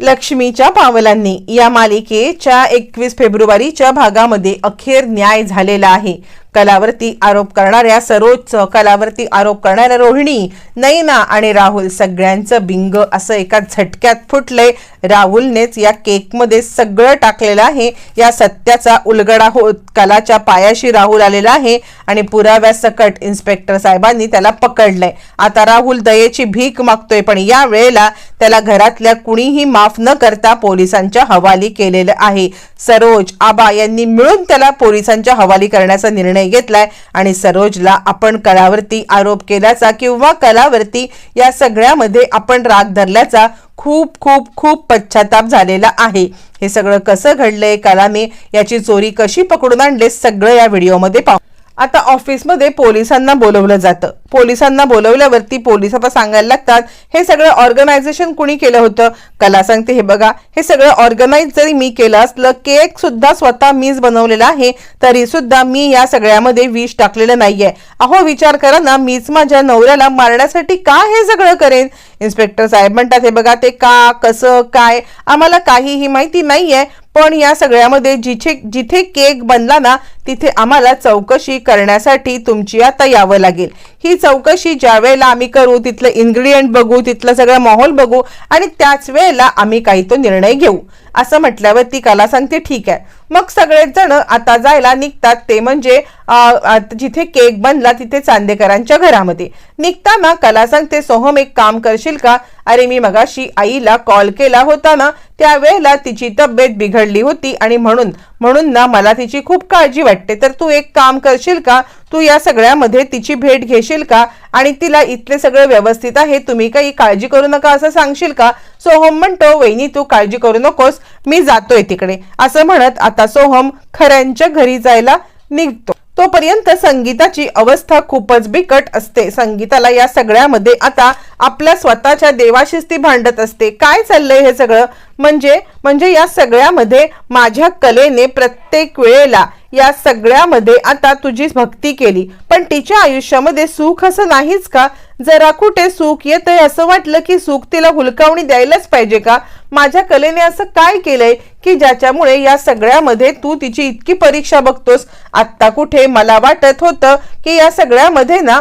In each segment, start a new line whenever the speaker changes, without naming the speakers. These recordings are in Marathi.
लक्ष्मीच्या पावलांनी या मालिकेच्या एकवीस फेब्रुवारीच्या भागामध्ये अखेर न्याय झालेला आहे. कलावरती आरोप करणाऱ्या सरोज कलावरती आरोप करणाऱ्या रोहिणी नैना आणि राहुल सगळ्यांचं बिंग असं एका झटक्यात फुटलंय. राहुलनेच या केकमध्ये सगळं टाकलेलं आहे. या सत्याचा उलगडा होत कलाच्या पायाशी राहुल आलेला आहे आणि पुराव्यासकट इन्स्पेक्टर साहेबांनी त्याला पकडलंय. आता राहुल दयेची भीक मागतोय पण या वेळेला त्याला घरातल्या कुणीही माफ न करता पोलिसांच्या हवाली केलेलं आहे. सरोज आबा यांनी मिळून त्याला पोलिसांच्या हवाली करण्याचा निर्णय घेतलाय आणि सरोजला आपण कलावरती आरोप केल्याचा किंवा कलावरती या सगळ्यामध्ये आपण राग धरल्याचा खूप खूप खूप पश्चाताप झालेला आहे. हे सगळं कसं घडलंय कलाने याची चोरी कशी पकडून आणले सगळं या व्हिडिओमध्ये पाहू. आता ऑफिसमध्ये पोलिसांना बोलवलं जातं. पोलिसांना बोलवल्यावरती पोलीस आता सांगायला लागतात हे सगळं ऑर्गनायझेशन कुणी केलं होतं? कला सांगते हे बघा हे सगळं ऑर्गनाईज जरी मी केलं असलं केक सुद्धा स्वतः मीच बनवलेला आहे तरी सुद्धा मी या सगळ्यामध्ये विष टाकलेलं नाहीये. अहो विचार करा ना मीच माझ्या नवऱ्याला मारण्यासाठी का हे सगळं करेन? इन्स्पेक्टर साहेब म्हणतात हे बघा ते का कसं काय? आम्हाला काहीही माहिती नाहीये पण या सगळ्यामध्ये जिथे जिथे केक बनला ना तिथे आम्हाला चौकशी करण्यासाठी तुमची आता यावं लागेल. ही चौकशी ज्या वेळेला आम्ही करू तिथलं इन्ग्रेडियंट बघू तिथलं सगळं माहोल बघू आणि त्याच वेळेला आम्ही काही तो निर्णय घेऊ. असं म्हटल्यावर ती कला सांगते ठीक आहे. मग सगळेच जण आता जायला निघतात. ते म्हणजे जिथे केक बनला तिथे चांदेकरांच्या घरामध्ये. निघताना कला सांगते सोहम एक काम करशील का? अरे मी मगाशी आईला कॉल केला होता ना त्यावेळेला तिची तब्येत बिघडली होती आणि म्हणून म्हणून ना मला तिची खूप काळजी वाटते. तर तू एक काम करशील का? तू या सगळ्यामध्ये तिची भेट घेशील का? आणि तिला इथले सगळं व्यवस्थित आहे तुम्ही काही काळजी करू नका असं सांगशील का? सोहम म्हणतो वहिनी तू काळजी करू नकोस मी जातोय तिकडे. असं म्हणत आता सोहम खऱ्यांच्या घरी जायला निघतो. तोपर्यंत संगीताची अवस्था खूपच बिकट असते. संगीताला या सगळ्यामध्ये आता आपल्या स्वतःच्या देवाशीच ती भांडत असते. काय चाललंय हे सगळं? म्हणजे म्हणजे या सगळ्यामध्ये माझ्या कलेने प्रत्येक वेळेला या सगळ्यामध्ये आता तुझी भक्ती केली. पण तिच्या आयुष्यामध्ये सुख असं नाहीच का? जरा कुठे सुख येतंय असं वाटलं की सुख तिला हुलकावणी द्यायलाच पाहिजे का? माझ्या कलेने असं काय केलंय की ज्याच्यामुळे या सगळ्यामध्ये तू तिची इतकी परीक्षा बघतोस? आत्ता कुठे मला वाटत होतं की या सगळ्यामध्ये ना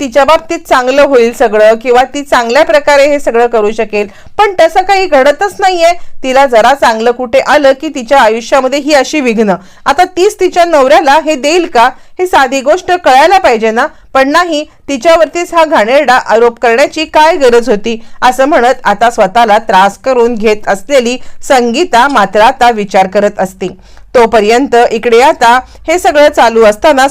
तिच्या बाबतीत चांगलं होईल सगळं किंवा ती चांगल्या प्रकारे हे सगळं करू शकेल. पण तसं काही घडतच नाहीये. तिला जरा चांगलं कुठे आलं की तिच्या आयुष्यामध्ये ही अशी विघ्न. आता तीच तिच्या नवऱ्याला हे देईल का? हे साधी गोष्ट कळायला पाहिजे ना? पण नाही तिच्यावरतीच हा घाणेरडा आरोप करण्याची काय गरज होती? असं म्हणत आता स्वतःला त्रास करून घेत असलेली संगीता मात्र आता विचार करत असते. तोपर्यंत इकडे आता हे सगळं चालू असताना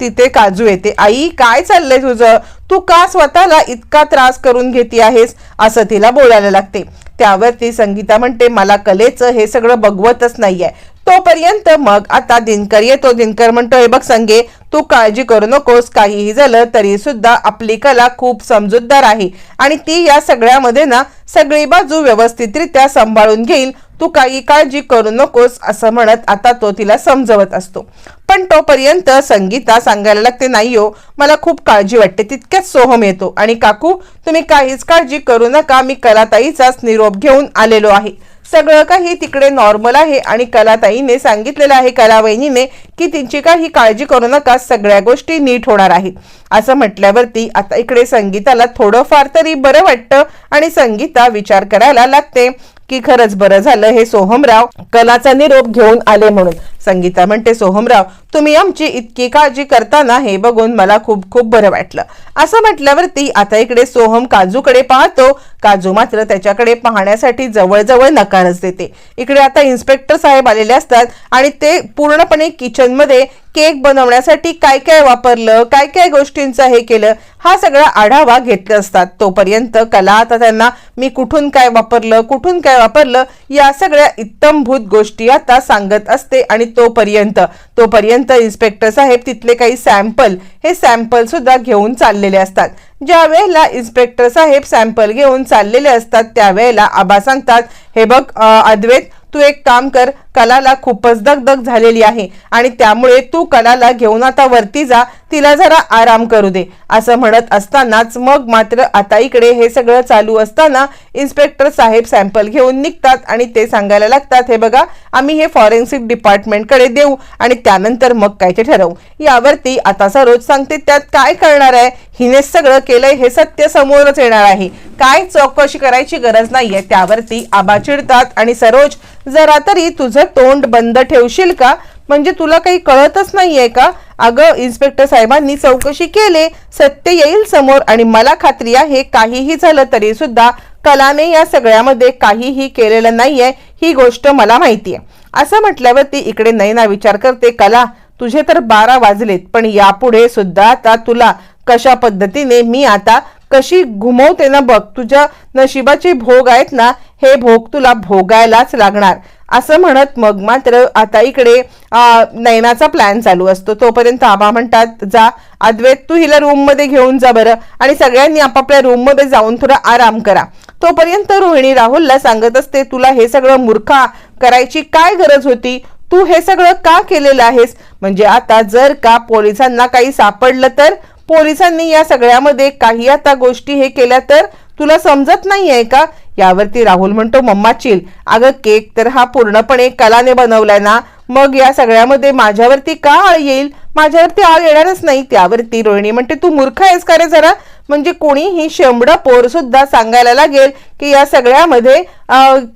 तिथे काजू येते. आई काय चाललंय तुझं? तू का स्वतःला इतका त्रास करून घेते आहेस? असं तिला बोलायला लागते. त्यावर ती संगीता म्हणते मला कलेचं हे सगळं बघवतच नाहीये. तोपर्यंत मग आता दिनकर येतो. दिनकर म्हणतो बघ संगे तू काळजी करू नकोस. काहीही झालं तरी सुद्धा आपली कला खूप समजूतदार आहे. आणि ती या सगळ्यामध्ये ना सगळी बाजू व्यवस्थितरित्या सांभाळून घेईल. तू काही काळजी करू नकोस असं म्हणत आता तो तिला समजवत असतो. पण तोपर्यंत संगीता सांगायला लागते नाही हो मला खूप काळजी वाटते. तितक्याच सोहम येतो. आणि काकू तुम्ही काहीच काळजी करू नका. मी कलाताईचाच निरोप घेऊन आलेलो आहे. सगळं काही तिकडे नॉर्मल आहे आणि कलाताईने सांगितलेलं आहे कलावहिनीने की तिची काही काळजी करू नका सगळ्या गोष्टी नीट होणार आहेत. असं म्हटल्यावरती आता इकडे संगीताला थोडंफार तरी बरं वाटतं आणि संगीता विचार करायला लागते की खरंच बरं झालं हे सोहमराव कलाचा निरोप घेऊन आले म्हणून. संगीता म्हणते सोहमराव तुम्ही आमची इतकी काळजी करताना हे बघून मला खूप खूप बरं वाटलं. असं म्हटल्यावरती आता इकडे सोहम काजूकडे पाहतो. काजू मात्र त्याच्याकडे पाहण्यासाठी जवळजवळ नकारच देते. इकडे आता इन्स्पेक्टर साहेब आलेले असतात आणि ते पूर्णपणे किचनमध्ये केक बनवण्यासाठी काय काय वापरलं काय काय गोष्टींचं हे केलं हा सगळा आढावा घेतले असतात. तोपर्यंत कला आता त्यांना मी कुठून काय वापरलं कुठून काय वापरलं या सगळ्या इत्तमभूत गोष्टी आता सांगत असते आणि तोपर्यंत तोपर्यंत इन्स्पेक्टर साहेब तिथले काही सॅम्पल हे सॅम्पल सुद्धा घेऊन चाललेले असतात. ज्या वेळेला इन्स्पेक्टर साहेब सॅम्पल घेऊन चाललेले असतात त्यावेळेला आबा सांगतात हे बघ अद्वेत अद्वैत तू एक काम कर कलाला खूपच दगदग झालेली आहे आणि त्यामुळे तू कलाला घेऊन आता वरती जा तिला जरा आराम करू दे. असं म्हणत असतानाच मग मात्र आता इकडे हे सगळं चालू असताना इन्स्पेक्टर साहेब सॅम्पल घेऊन निघतात आणि ते सांगायला लागतात हे बघा आम्ही हे फॉरेन्सिक डिपार्टमेंटकडे देऊ आणि त्यानंतर मग काय ते ठरवू. यावरती आता सरोज सांगते त्यात काय करणार आहे? हिने सगळं केलंय हे सत्य समोरच येणार आहे. काय चौकशी करायची गरज नाहीये. त्यावरती आबा चिडतात आणि सरोज जरा तरी तुझं तोंड बंद ठेवशील का? म्हणजे तुला काही कळतच नाहीये का? अगं इन्स्पेक्टर साहेबांनी चौकशी केले सत्य येईल समोर आणि मला खात्री आहे काहीही झालं तरी सुद्धा कलाने या सगळ्यामध्ये काहीही केलेलं नाहीये ही गोष्ट मला माहिती आहे असं म्हटल्यावरती इकडे नयना विचार करते कला तुझे तर बारा वाजलेत पण यापुढे सुद्धा आता तुला कशा पद्धतीने मी आता कशी घुमवते ना बघ तुझ्या नशिबाचे भोग आहेत ना हे भोग तुला भोगायलाच लागणार. असं म्हणत मग मात्र आता इकडे नयनाचा प्लॅन चालू असतो. तोपर्यंत आबा म्हणतात जा अद्वैत तू हिला रूममध्ये घेऊन जा बरं आणि सगळ्यांनी आपापल्या रूममध्ये जाऊन थोडा आराम करा. तोपर्यंत रोहिणी राहुलला सांगत असते तुला हे सगळं मूर्खा करायची काय गरज होती? तू हे सगळं का केलेलं आहेस? म्हणजे आता जर का पोलिसांना काही सापडलं तर? पोलिसांनी या सगळ्यामध्ये काही आता गोष्टी हे केल्या तर? तुला समजत नाहीये का? यावरती राहुल म्हणतो मम्मा चिल. अगं केक तर हा पूर्णपणे कलाने बनवलाय ना. मग या सगळ्यामध्ये माझ्यावरती का आळ येईल? माझ्यावरती आळ येणारच नाही. त्यावरती रोहिणी म्हणते तू मूर्ख आहेस का रे जरा? म्हणजे कोणीही शेंबडा पोर सुद्धा सांगायला लागेल की या सगळ्यामध्ये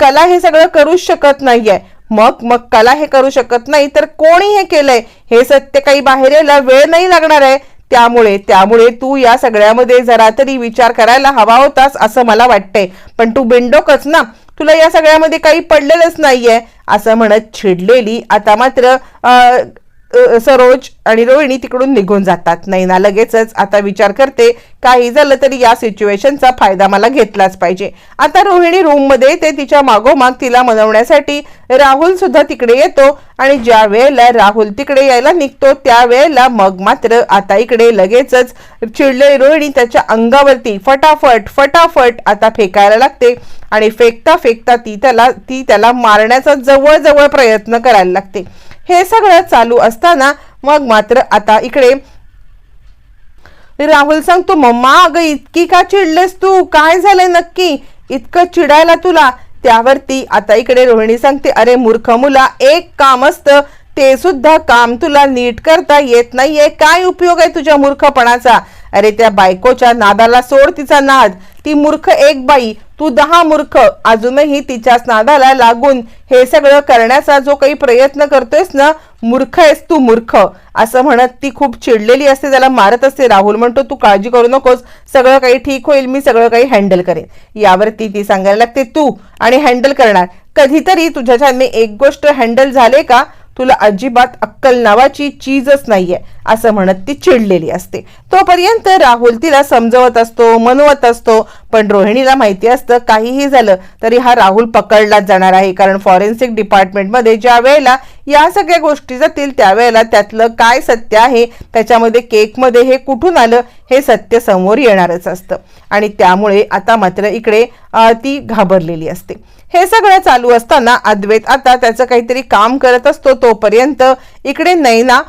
कला हे सगळं करूच शकत नाहीये. मग मग कला हे करू शकत नाही तर कोणी हे केलंय? हे सत्य काही बाहेर यायला वेळ नाही लागणार आहे. त्यामुळे त्यामुळे तू या सगळ्यामध्ये जरा तरी विचार करायला हवा होतास असं मला वाटतंय. पण तू बिंडोकच ना. तुला या सगळ्यामध्ये काही पडलेलंच नाहीये असं म्हणत छिडलेली आता मात्र सरोज आणि रोहिणी तिकडून निघून जातात. नैना लगेचच आता विचार करते काही झालं तरी या सिच्युएशनचा फायदा मला घेतलाच पाहिजे. आता रोहिणी रूममध्ये ते तिच्या मागोमाग तिला मनवण्यासाठी राहुल सुद्धा तिकडे येतो आणि ज्या वेळेला राहुल तिकडे यायला निघतो त्यावेळेला मग मात्र आता इकडे लगेचच चिडलेली रोहिणी त्याच्या अंगावरती फटाफट फटाफट आता फेकायला लागते आणि फेकता फेकता ती त्याला ती त्याला मारण्याचा जवळजवळ प्रयत्न करायला लागते. हे सगळं चालू असताना मग मात्र आता इकडे राहुल सांगतो मम्मा अगं इतकी का चिडलेस तू? काय झालंय नक्की? इतकं चिडायला तुला? त्यावरती आता इकडे रोहिणी सांगते अरे मूर्ख मुला एक काम असतं ते सुद्धा काम तुला नीट करता येत नाहीये. काय उपयोग आहे तुझ्या मूर्खपणाचा? अरे त्या बायकोच्या नादाला सोड तिचा नाद. ती मूर्ख एक बाई. तू दहा मूर्ख. अजूनही तिच्याच नादाला लागून हे सगळं करण्याचा जो काही प्रयत्न करतोयस ना मूर्ख आहेस तू मूर्ख. असं म्हणत ती खूप चिडलेली असते त्याला मारत असते. राहुल म्हणतो तू काळजी करू नकोस. सगळं काही ठीक होईल. मी सगळं काही हँडल करेन. यावरती ती सांगायला लागते तू आणि हँडल करणार. कधीतरी तुझ्याच्याने एक गोष्ट हँडल झाले का तुला अजिबात अक्कल नावाची चीजच नाहीये. असं म्हणत ती चिडलेली असते. तोपर्यंत राहुल तिला समजवत असतो मनवत असतो. पण रोहिणीला माहिती असतं काहीही झालं तरी हा राहुल पकडलाच जाणार आहे. कारण फॉरेन्सिक डिपार्टमेंटमध्ये ज्या वेळेला या सगळ्या गोष्टी जातील त्यावेळेला त्यातलं काय सत्य आहे त्याच्यामध्ये केकमध्ये हे कुठून आलं हे सत्य समोर येणारच असतं. आणि त्यामुळे आता मात्र इकडे ती घाबरलेली असते. हे सगळं चालू असताना अद्वैत आता त्याचं काहीतरी काम करत असतो. तोपर्यंत इकडे नैना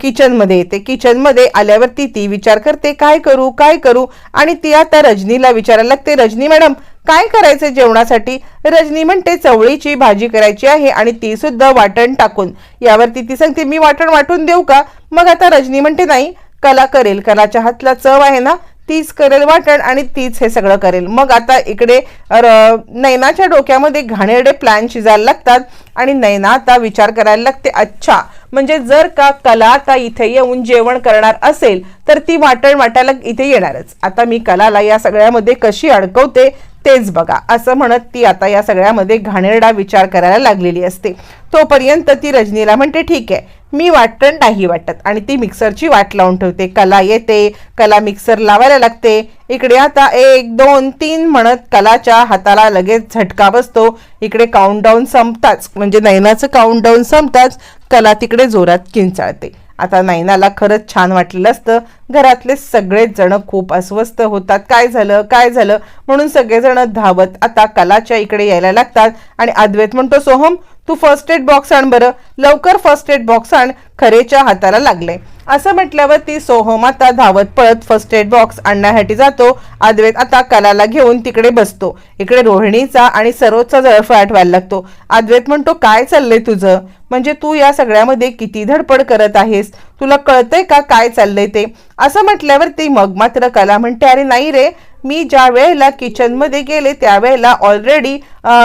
किचनमध्ये येते. किचनमध्ये आल्यावरती ती विचार करते काय करू काय करू? आणि ती आता रजनीला विचारायला लागते रजनी मॅडम काय करायचं जेवणासाठी? रजनी म्हणते चवळीची भाजी करायची आहे आणि ती सुद्धा वाटण टाकून. यावरती ती सांगते मी वाटण वाटून देऊ का? मग आता रजनी म्हणते नाही कला करेल. कलाच्या हातला चव आहे ना तीच करेल वाटण आणि तीच हे सगळं करेल. मग आता इकडे र- नैनाच्या डोक्यामध्ये घाणेरडे प्लॅन शिजायला लागतात आणि नैना आता विचार करायला लागते अच्छा म्हणजे जर का कला आता इथे येऊन जेवण करणार असेल तर ती वाटण वाटायला इथे येणारच. आता मी कलाला या सगळ्यामध्ये कशी अडकवते तेच बघा. असं म्हणत ती आता या सगळ्यामध्ये घाणेरडा विचार करायला लागलेली असते. तोपर्यंत ती रजनीला म्हणते ठीक आहे मी वाटण नाही वाटत. आणि ती मिक्सरची वाट लावून ठेवते. कला येते कला मिक्सर लावायला लागते. इकडे आता एक दोन तीन म्हणत कलाच्या हाताला लगेच झटका बसतो. इकडे काउंटडाऊन संपताच. म्हणजे नैनाचं काउंटडाऊन संपताच. कला तिकडे जोरात किंचाळते. आता नैनाला खरंच छान वाटलेलं असतं. घरातले सगळेच जण खूप अस्वस्थ होतात. काय झालं? काय झालं? म्हणून सगळेजण धावत आता कलाच्या इकडे यायला लागतात. आणि अद्वैत म्हणतो सोहम तू फर्स्ट एड बॉक्स आण बरं. लवकर फर्स्ट एड बॉक्स आण. खरेच्या हाताला लागले असं म्हटल्यावर ती सोहम आता धावत पळत फर्स्ट एड बॉक्स आणण्यासाठी जातो. अद्वैत आता कलाला घेऊन तिकडे बसतो. इकडे रोहिणीचा आणि सरोजचा जळफळाट व्हायला लागतो. अद्वैत म्हणतो काय चाललंय तुझं? म्हणजे तू या सगळ्यामध्ये किती धडपड करत आहेस? तुला कळतंय का काय चाललंय ते? असं म्हटल्यावर ती मग मात्र कला म्हणते अरे नाही रे. मी ज्या वेळेला किचनमध्ये गेले त्यावेळेला ऑलरेडी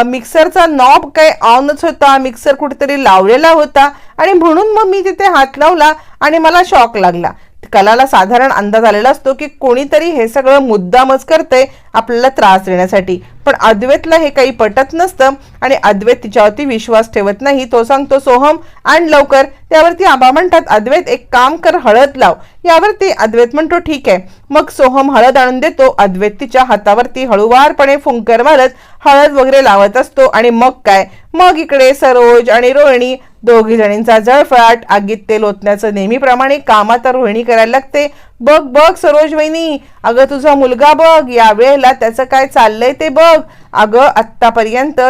मिक्सरचा नॉब काय ऑनच होता? मिक्सर कुठेतरी लावलेला होता. आणि म्हणून मग मी तिथे हात लावला आणि मला शॉक लागला. कलाला साधारण अंदाज आलेला असतो की कोणीतरी हे सगळं मुद्दामच करते आपल्याला त्रास देण्यासाठी. पण अद्वैतला हे काही पटत नसतं आणि अद्वैत तिच्यावरती विश्वास ठेवत नाही. तो सांगतो सोहम आण लवकर. त्यावरती आबा म्हणतात अद्वैत एक काम कर हळद लाव. यावरती अद्वैत म्हणतो ठीक आहे. मग सोहम हळद आणून देतो. अद्वैत तिच्या हातावरती हळुवारपणे फुंकर मारत हळद वगैरे लावत असतो. आणि मग काय? मग इकडे सरोज आणि रोहिणी दोघी जणींचा जळफळाट आगीत तेल ओतण्याचं नेहमीप्रमाणे काम आता रोहिणी करायला लागते. बघ बघ सरोज वहिनी अगं तुझा मुलगा बघ या वेळेला त्याचं काय चाललंय ते बघ. अगं आत्तापर्यंत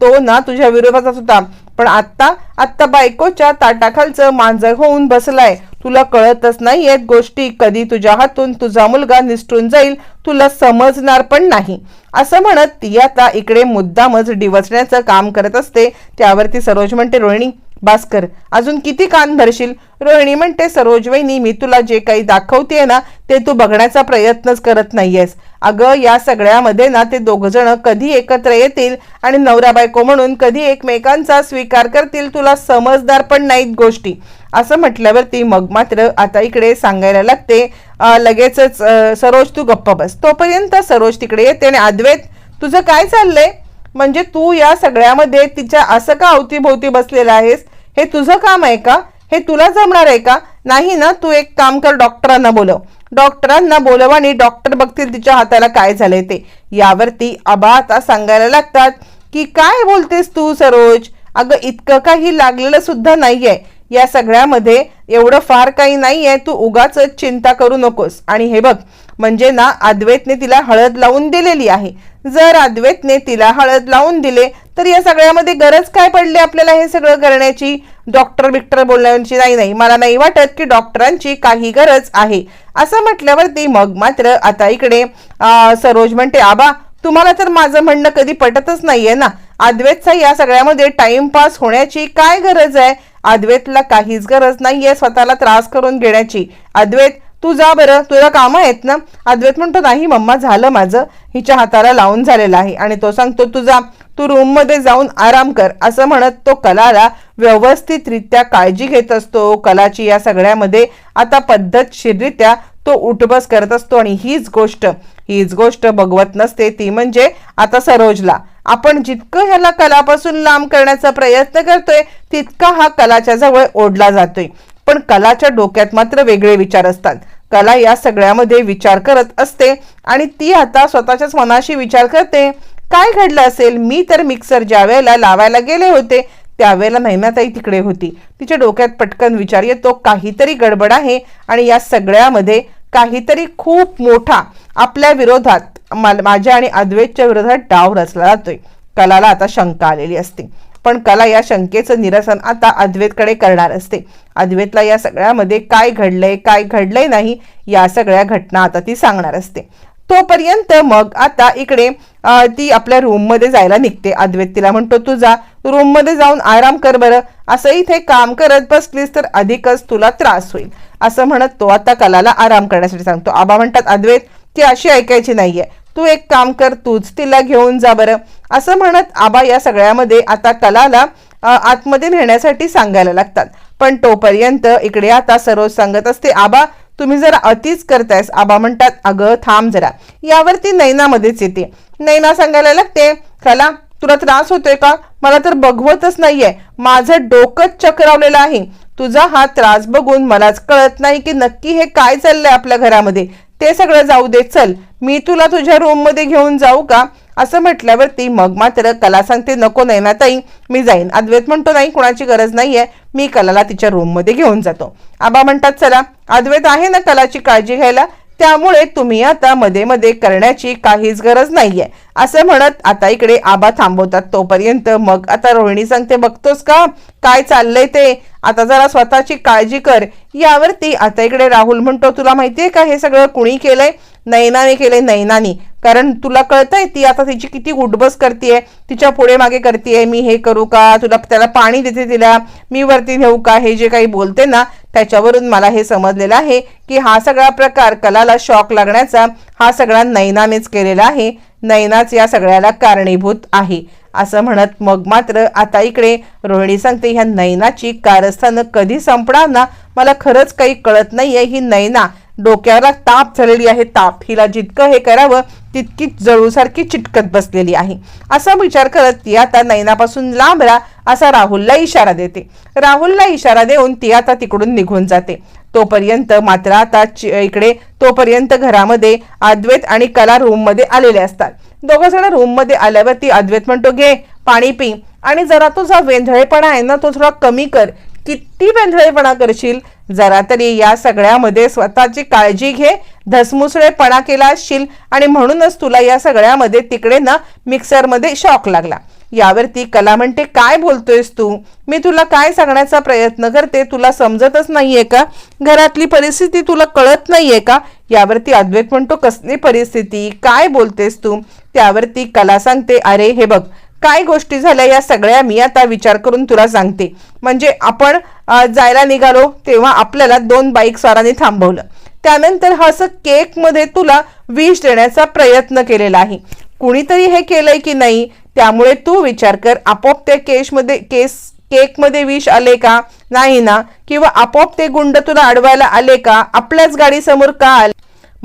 तो ना तुझ्या विरोधातच होता. पण आत्ता आत्ता बायकोच्या ताटाखालचं मांजर होऊन बसलाय. तुला कळतच नाही आहेत गोष्टी कधी तुझ्या हातून तुझा मुलगा निसटून जाईल तुला समजणार पण नाही. असं म्हणत ती आता इकडे मुद्दामच डिवचण्याचं काम करत असते. त्यावरती सरोज म्हणते रोहिणी भास्कर अजून किती कान धरशील? रोहिणी म्हणते सरोज वहिनी मी तुला जे काही दाखवते ना ते तू बघण्याचा प्रयत्नच करत नाहीयेस. अगं या सगळ्यामध्ये ना ते दोघ जण कधी एकत्र येतील आणि नवरा बायको म्हणून कधी एकमेकांचा स्वीकार करतील तुला समजदार पण नाहीत गोष्टी. असं म्हटल्यावर ती मग मात्र आता इकडे सांगायला लागते लगेचच सरोज तू गप्प बस. तोपर्यंत सरोज तिकडे येते आणि अद्वैत तुझं काय चाललंय? म्हणजे तू या सगळ्यामध्ये तिच्या असं का अवतीभोवती बसलेला आहेस? हे तुझं काम आहे का? हे तुला जमणार आहे का? नाही ना तू एक काम कर डॉक्टरांना बोलव. डॉक्टरांना बोलव आणि डॉक्टर बघतील तिच्या हाताला काय झालंय ते. यावरती आबा आता सांगायला लागतात की काय बोलतेस तू सरोज? अगं इतकं काही लागलेलं सुद्धा नाहीये. या सगळ्यामध्ये एवढं फार काही नाहीये. तू उगाच चिंता करू नकोस. आणि हे बघ म्हणजे ना अद्वैतने तिला हळद लावून दिलेली आहे. जर अद्वैतने तिला हळद लावून दिले तर या सगळ्यामध्ये गरज काय पडली आपल्याला हे सगळं करण्याची? डॉक्टर बिक्टर बोलण्याची नाही नाही. मला नाही वाटत की डॉक्टरांची काही गरज आहे. असं म्हटल्यावरती मग मात्र आता इकडे सरोज म्हणते आबा तुम्हाला तर माझं म्हणणं कधी पटतच नाहीये ना? अद्वैतचा या सगळ्यामध्ये टाइमपास होण्याची काय गरज आहे? अद्वैतला काहीच गरज नाहीये स्वतःला त्रास करून घेण्याची. अद्वैत तू जा बरं तुला कामं आहेत ना? अद्वैत म्हणतो नाही मम्मा झालं माझं. हिच्या हाताला लावून झालेलं आहे. आणि तो सांगतो तू जा तू रूममध्ये जाऊन आराम कर असं म्हणत तो कलाला व्यवस्थितरित्या काळजी घेत असतो. कलाची या सगळ्यामध्ये आता पद्धतशीररित्या तो उठबस करत असतो आणि हीच गोष्ट हीच गोष्ट बघवत नसते. ती म्हणजे आता सरोजला. आपण जितकं ह्याला कलापासून लांब करण्याचा प्रयत्न करतोय तितका हा कलाच्या जवळ ओढला जातोय. पण कलाच्या डोक्यात मात्र वेगळे विचार असतात. कला या सगळ्यामध्ये विचार करत असते आणि ती आता स्वतःच्याच मनाशी विचार करते. काय घडलं असेल? मी तर मिक्सर ज्या वेळेला लावायला गेले होते त्यावेळेला नैनाताई तिकडे होती. तिच्या डोक्यात पटकन विचार येतो काहीतरी गडबड आहे आणि या सगळ्यामध्ये काहीतरी खूप मोठा आपल्या विरोधात माझ्या आणि अद्वैतच्या विरोधात डाव रचला जातोय. कलाला आता शंका आलेली असते. पण कला या शंकेचं निरसन आता अद्वैतकडे करणार असते. अद्वैतला या सगळ्यामध्ये काय घडलंय काय घडलंय नाही या सगळ्या घटना आता ती सांगणार असते. तोपर्यंत मग आता इकडे ती आपल्या रूममध्ये जायला निघते. अद्वैत तिला म्हणतो तू जा. रूममध्ये जाऊन आराम कर बरं. असं इथे काम करत बसलीस तर अधिकच तुला त्रास होईल. असं म्हणत तो आता कलाला आराम करण्यासाठी सांगतो. आबा म्हणतात अद्वैत ती अशी ऐकायची नाहीये. तू एक काम कर तूच तिला घेऊन जा बरं. असं म्हणत आबा या सगळ्यामध्ये आता कलाला आतमध्ये नेण्यासाठी सांगायला लागतात. पण तोपर्यंत इकडे आता सरोज सांगत असते आबा तुम्ही जरा अतिच करतायस. आबा म्हणतात अगं थांब जरा. यावरती नैनामध्येच येते. नैना सांगायला लागते खाला तुला त्रास होतोय का? मला तर बघवतच नाहीये. माझं डोकंच चक्रावलेलं आहे. तुझा हा त्रास बघून मलाच कळत नाही की नक्की हे काय चाललंय आपल्या घरामध्ये. ते सगळं जाऊ दे चल. मी तुला तुझ्या रूममध्ये घेऊन जाऊ का? असं म्हटल्यावरती मग मात्र कला सांगते नको नाही ना ताई मी जाईन. अद्वैत म्हणतो नाही कुणाची गरज नाहीये. मी कलाला तिच्या रूममध्ये घेऊन जातो. आबा म्हणतात चला अद्वैत आहे ना कलाची काळजी घ्यायला? त्यामुळे तुम्ही आता मध्ये मध्ये करण्याची काहीच गरज नाहीये. असं म्हणत आता इकडे आबा थांबवतात. तोपर्यंत मग आता रोहिणी सांगते बघतोस का? काय चाललंय ते? आता जरा स्वतःची काळजी कर. यावरती आता इकडे राहुल म्हणतो तुला माहितीये का हे सगळं कुणी केलंय? नैनाने केलंय नैनानी कारण तुला कळतंय ती आता तिची किती उठबस करते तिच्या पुढे मागे करते मी हे करू का? तुला त्याला पाणी देते तिला मी वरती नेऊ का? हे जे काही बोलते ना त्याच्यावरून मला हे समजलेलं आहे की हा सगळा प्रकार कलाला शॉक लागण्याचा हा सगळा नैनानेच केलेला आहे. नैनाच या सगळ्याला कारणीभूत आहे. असं म्हणत मग मात्र आता इकडे रोहिणी सांगते ह्या नैनाची कारस्थानं कधी संपणार ना? मला खरंच काही कळत नाहीये ही नैना डोक्याला ताप झालेली आहे. ताप हिला जितकं हे करावं तितकी जळूसारखी चिटकत बसलेली आहे. असा विचार करत ती आता नैनापासून लांब राहा असा राहुलला इशारा देते. राहुलला इशारा देऊन ती आता तिकडून निघून जाते. तोपर्यंत मात्र आता चि- इकडे तोपर्यंत घरामध्ये अद्वैत आणि कला रूममध्ये आलेले असतात. दोघं जण रूममध्ये आल्यावर आल्यावरती अद्वैत म्हणतो घे पाणी पी आणि जरा तुझा वेंधळेपणा आहे ना तो थोडा कमी कर. किती बेंधळेपणा करशील? जरा तरी या सगळ्यामध्ये स्वतःची काळजी घे. धसमुसळेपणा केला असशील आणि म्हणूनच तुला या सगळ्यामध्ये तिकडे ना मिक्सरमध्ये शॉक लागला. यावरती कला म्हणते काय बोलतोयस तू? मी तुला काय सांगण्याचा प्रयत्न करते? तुला समजतच नाहीये का? घरातली परिस्थिती तुला कळत नाहीये का? यावरती अद्वैत म्हणतो कसली परिस्थिती? काय बोलतेस तू? त्यावरती कला सांगते अरे हे बघ काय गोष्टी झाल्या या सगळ्या मी आता विचार करून तुला सांगते. म्हणजे आपण जायला निघालो तेव्हा आपल्याला दोन बाईक स्वारांनी थांबवलं. त्यानंतर हा असं केकमध्ये तुला विष देण्याचा प्रयत्न केलेला आहे. कुणीतरी हे केलंय की नाही त्यामुळे तू विचार कर आपोआप त्या केशमध्ये केस केकमध्ये विष आले का? नाही ना. किंवा आपोआप ते गुंड तुला अडवायला आले का? आपल्याच गाडीसमोर का आले?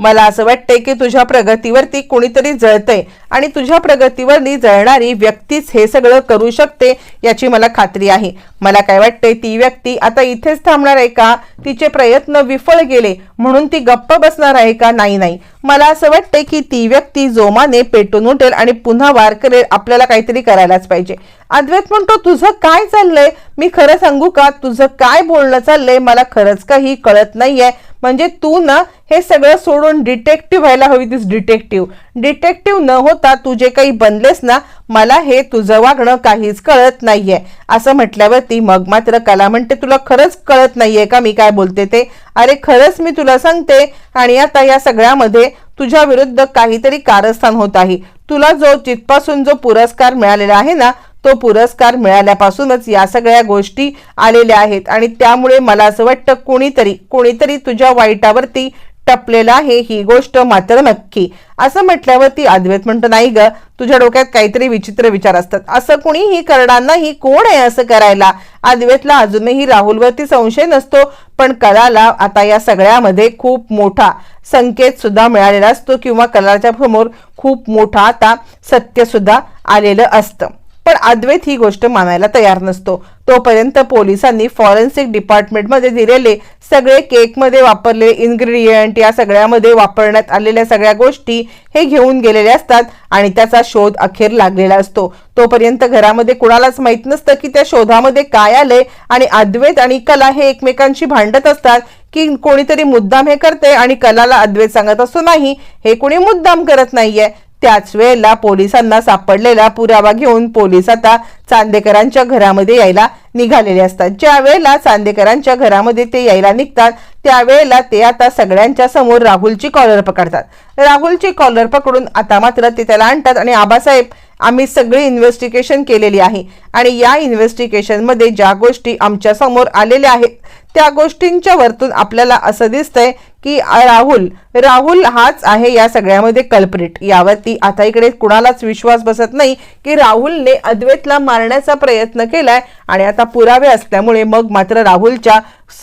मला असं वाटतंय की तुझ्या प्रगतीवरती कोणीतरी जळतंय आणि तुझ्या प्रगतीवर जळणारी व्यक्तीच हे सगळं करू शकते याची मला खात्री आहे. मला काय वाटतंय ती व्यक्ती आता इथेच थांबणार आहे का? तिचे प्रयत्न विफळ गेले म्हणून ती गप्प बसणार आहे का? नाही नाही. मला असं वाटतंय की ती व्यक्ती जोमाने पेटून उठेल आणि पुन्हा वार करेल. आपल्याला काहीतरी करायलाच पाहिजे. अद्वैत म्हणतो तुझं काय चाललंय? मी खरं सांगू का? तुझं काय बोलणं चाललंय? मला खरंच काही कळत नाहीये. म्हणजे तू ना हे सगळं सोडून डिटेक्टिव्ह व्हायला हवी तीस डिटेक्टिव्ह. डिटेक्टिव्ह न होता तू जे काही बनलेस ना मला हे तुझं वागणं काहीच कळत नाहीये. असं म्हटल्यावर ती मग मात्र कला म्हणते तुला खरंच कळत नाहीये का मी काय बोलते ते? अरे खरंच मी तुला सांगते. आणि आता या सगळ्यामध्ये तुझ्या विरुद्ध काहीतरी कारस्थान होत आहे. तुला जो जिथपासून जो पुरस्कार मिळालेला आहे ना तो पुरस्कार मिळाल्यापासूनच या सगळ्या गोष्टी आलेल्या आहेत. आणि त्यामुळे मला असं वाटतं कोणीतरी कोणीतरी तुझ्या वाईटावरती टपलेला आहे ही गोष्ट मात्र नक्की. असं म्हटल्यावरती अद्वैत म्हणतो नाही ग तुझ्या डोक्यात काहीतरी विचित्र विचार असतात. असं कुणीही करणार नाही कोण आहे असं करायला? अद्वैतला अजूनही राहुलवरती संशय नसतो पण कलाला आता या सगळ्यामध्ये खूप मोठा संकेत सुद्धा मिळालेला असतो किंवा कलाच्या समोर खूप मोठा आता सत्य सुद्धा आलेलं असतं. पण अद्वैत ही गोष्ट मानायला तयार नसतो. तोपर्यंत पोलिसांनी फॉरेन्सिक डिपार्टमेंटमध्ये दिलेले सगळे केकमध्ये वापरलेले इन्ग्रेडियंट या सगळ्यामध्ये वापरण्यात आलेल्या सगळ्या गोष्टी हे घेऊन गेलेले असतात आणि त्याचा शोध अखेर लागलेला असतो. तोपर्यंत घरामध्ये कुणालाच माहीत नसतं की त्या शोधामध्ये काय आलंय आणि अद्वैत आणि कला हे एकमेकांशी भांडत असतात की कोणीतरी मुद्दाम हे करते आणि कलाला अद्वैत सांगत असतो नाही हे कोणी मुद्दाम करत नाहीये. त्याच वेळेला पोलिसांना सापडलेला पुरावा घेऊन पोलीस आता चांदेकरांच्या घरामध्ये यायला निघालेले असतात. ज्या वेळेला चांदेकरांच्या घरामध्ये ते यायला निघतात त्यावेळेला ते आता सगळ्यांच्या समोर राहुलची कॉलर पकडतात. राहुलची कॉलर पकडून आता मात्र ते त्याला आणतात आणि आबासाहेब आम्ही सगळी इन्व्हेस्टिगेशन केलेली आहे. आणि या इन्व्हेस्टिगेशनमध्ये ज्या गोष्टी आमच्यासमोर आलेल्या आहेत त्या गोष्टींच्या वरतून आपल्याला असं दिसतंय की राहुल राहुल हाच आहे या सगळ्यामध्ये कल्प्रिट यावरती आता इकडे कुणालाच विश्वास बसत नाही की राहुलने अद्वैतला मारण्याचा प्रयत्न केलाय आणि आता आता पुरावे असल्यामुळे मग मात्र राहुलच्या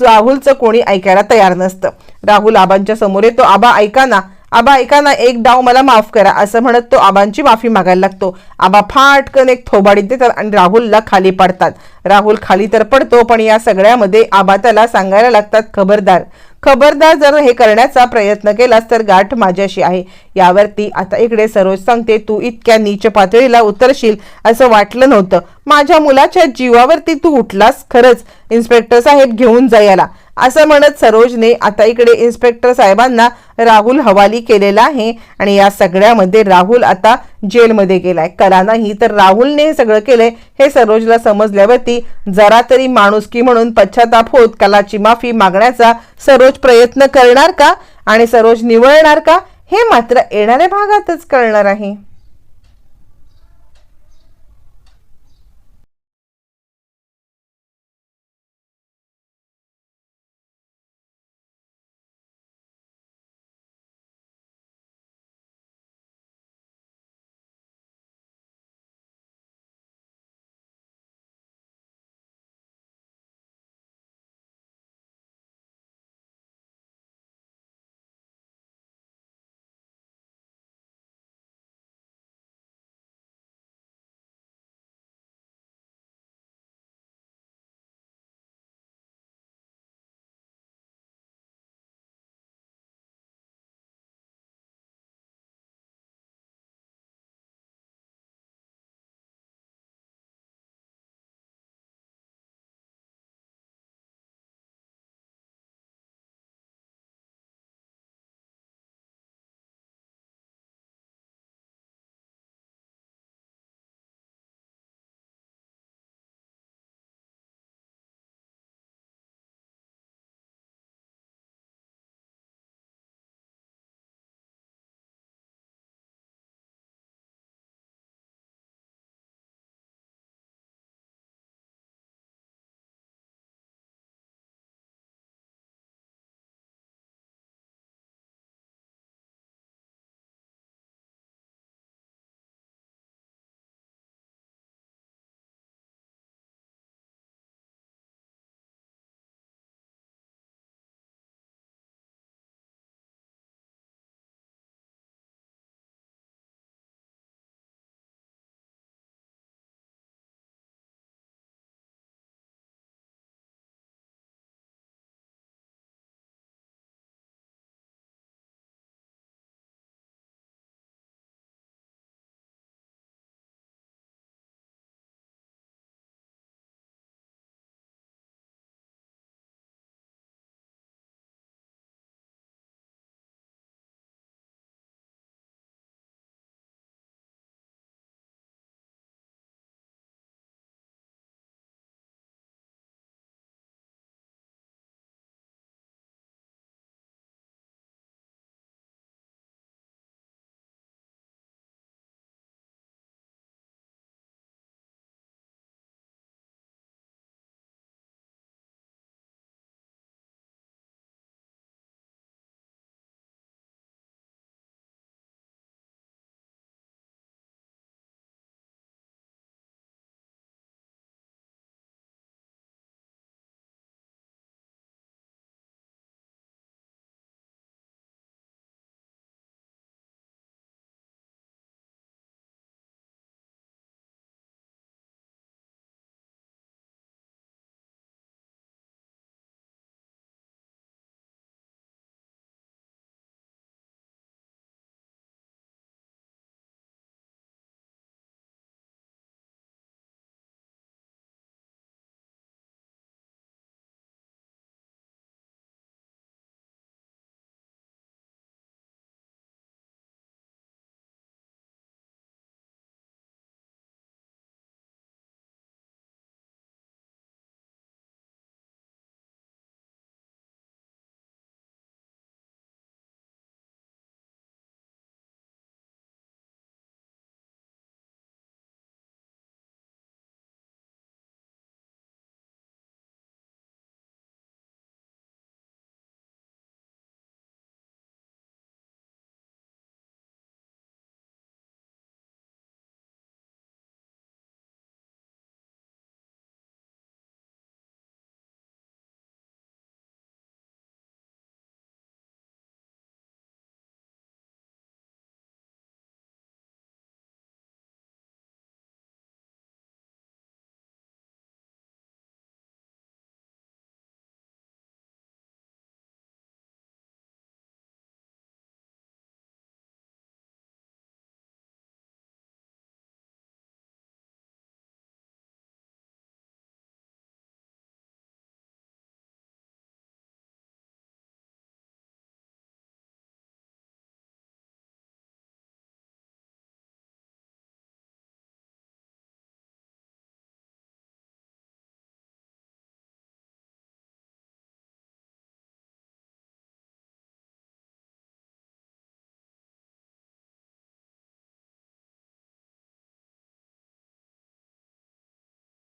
राहुलचं कोणी ऐकायला तयार नसतं. राहुल आबांच्या समोर येतो. आबा ऐका ना. आबा ऐका ना एक डाव मला माफ करा असं म्हणत तो आबांची माफी मागायला लागतो. आबा फाटकन एक थोबाडीत देतात आणि राहुलला खाली पडतात. राहुल खाली तर पडतो पण या सगळ्यामध्ये आबा त्याला सांगायला लागतात खबरदार खबरदार जर हे करण्याचा प्रयत्न केलास तर गाठ माझ्याशी आहे. यावरती आता इकडे सरोज सांगते तू इतक्या नीच पातळीला उतरशील असं वाटलं नव्हतं. माझ्या मुलाच्या जीवावरती तू उठलास खरंच. इन्स्पेक्टर साहेब घेऊन जा याला. असं म्हणत सरोजने आता इकडे इन्स्पेक्टर साहेबांना राहुल हवाली केलेला आहे आणि या सगळ्यामध्ये राहुल आता जेलमध्ये गेलाय. कला नाही तर राहुलने हे सगळं केलंय हे सरोजला समजल्यावरती जरा तरी माणुसकी म्हणून पश्चाताप होत कलाची माफी मागण्याचा सरोज प्रयत्न करणार का? आणि सरोज निवळणार का? हे मात्र येणाऱ्या भागातच कळणार आहे.